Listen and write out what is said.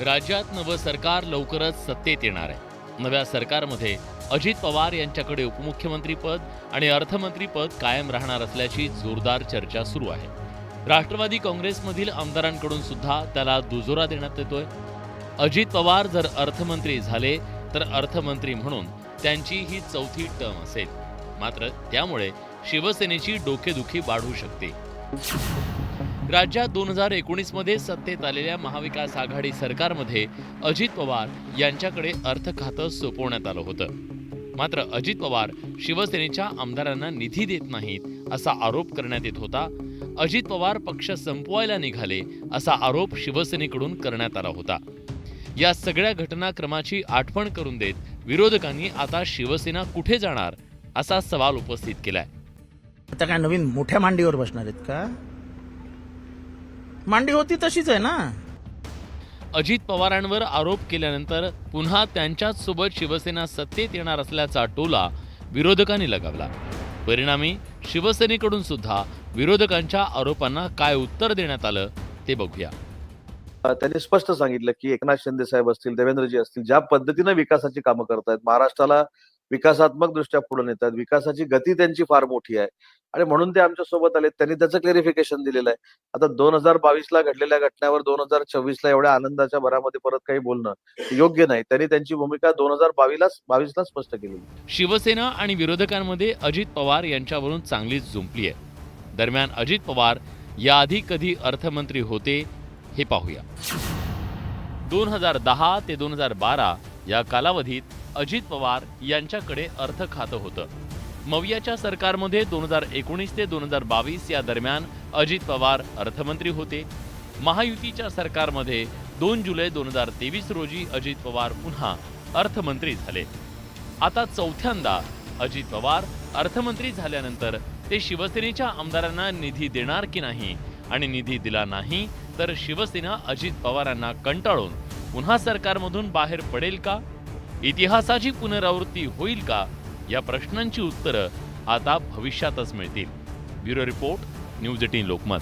राज्यात नवं सरकार लवकरच सत्तेत येणार आहे. नव्या सरकारमध्ये अजित पवार यांच्याकडे उपमुख्यमंत्रीपद आणि अर्थमंत्रीपद कायम राहणार असल्याची जोरदार चर्चा सुरू आहे. राष्ट्रवादी काँग्रेसमधील आमदारांकडून सुद्धा त्याला दुजोरा देण्यात येतोय. अजित पवार जर अर्थमंत्री झाले तर अर्थमंत्री म्हणून त्यांची ही चौथी टर्म असेल. मात्र त्यामुळे शिवसेनेची डोकेदुखी वाढू शकते. राज्यात दोन हजार एकोणीसमध्ये सत्तेत आलेल्या महाविकास आघाडी सरकारमध्ये अजित पवार यांच्याकडे अर्थ खातं सोपवण्यात आलं होतं. मात्र अजित पवार शिवसेनेच्या आमदारांना निधी देत नाहीत असा आरोप करण्यात येत होता. अजित पवार पक्ष संपवायला निघाले असा आरोप शिवसेनेकडून करण्यात आला होता. या सगळ्या घटनाक्रमाची आठवण करून देत विरोधकांनी आता शिवसेना कुठे जाणार असा सवाल उपस्थित केलाय. आता काय नवीन मोठ्या मांडीवर बसणार आहेत का? मांडी होती तशीच आहे ना? अजित पवारांवर आरोप केल्यानंतर पुन्हा त्यांच्याच सोबत शिवसेना सत्तेत येणार असल्याचा टोला विरोधकांनी लगावला. परिणामी शिवसेनेकडून सुद्धा विरोधकांच्या आरोपांना काय उत्तर देण्यात आलं ते बघूया. त्यांनी स्पष्ट सांगितलं की एकनाथ शिंदे साहेब असतील देवेंद्रजी असतील ज्या पद्धतीनं विकासाची कामं करतायत महाराष्ट्राला विकासात्मक दृष्ट्या पुढे नेतात. विकासाची गती त्यांची फार मोठी आहे. आणि म्हणून ते आमच्यासोबत आले त्यांनी त्याचं क्लेरिफिकेशन दिलेलं आहे. आता दोन हजार बावीस ला घडलेल्या घटनेवर दोन हजार चोवीस ला एवढ्या आनंदाच्या भरामध्ये परत काही बोलणं योग्य नाही. त्यांनी त्यांची भूमिका दोन हजार बावीसला बावीसला स्पष्ट केली शिवसेना आणि विरोधकांमध्ये अजित पवार यांच्यावरून चांगलीच जुंपली आहे. दरम्यान अजित पवार याआधी कधी अर्थमंत्री होते हे पाहूया. दोन हजार दहा ते दोन हजार बारा या कालावधीत अजित पवार यांच्याकडे अर्थ खातं होतं. मवियाच्या सरकारमध्ये दोन हजार एकोणीस ते दोन हजार बावीस या दरम्यान अजित पवार अर्थमंत्री होते. महायुतीच्या सरकारमध्ये दोन जुलै दोन हजार तेवीस रोजी अजित पवार पुन्हा अर्थमंत्री झाले. आता चौथ्यांदा अजित पवार अर्थमंत्री झाल्यानंतर ते शिवसेनेच्या आमदारांना निधी देणार की नाही आणि निधी दिला नाही तर शिवसेना अजित पवारांना कंटाळून पुन्हा सरकारमधून बाहेर पडेल का? इतिहासाची पुनरावृत्ती होईल का? या प्रश्नांची उत्तरं आता भविष्यातच मिळतील. Bureau report news eighteen Lokmat.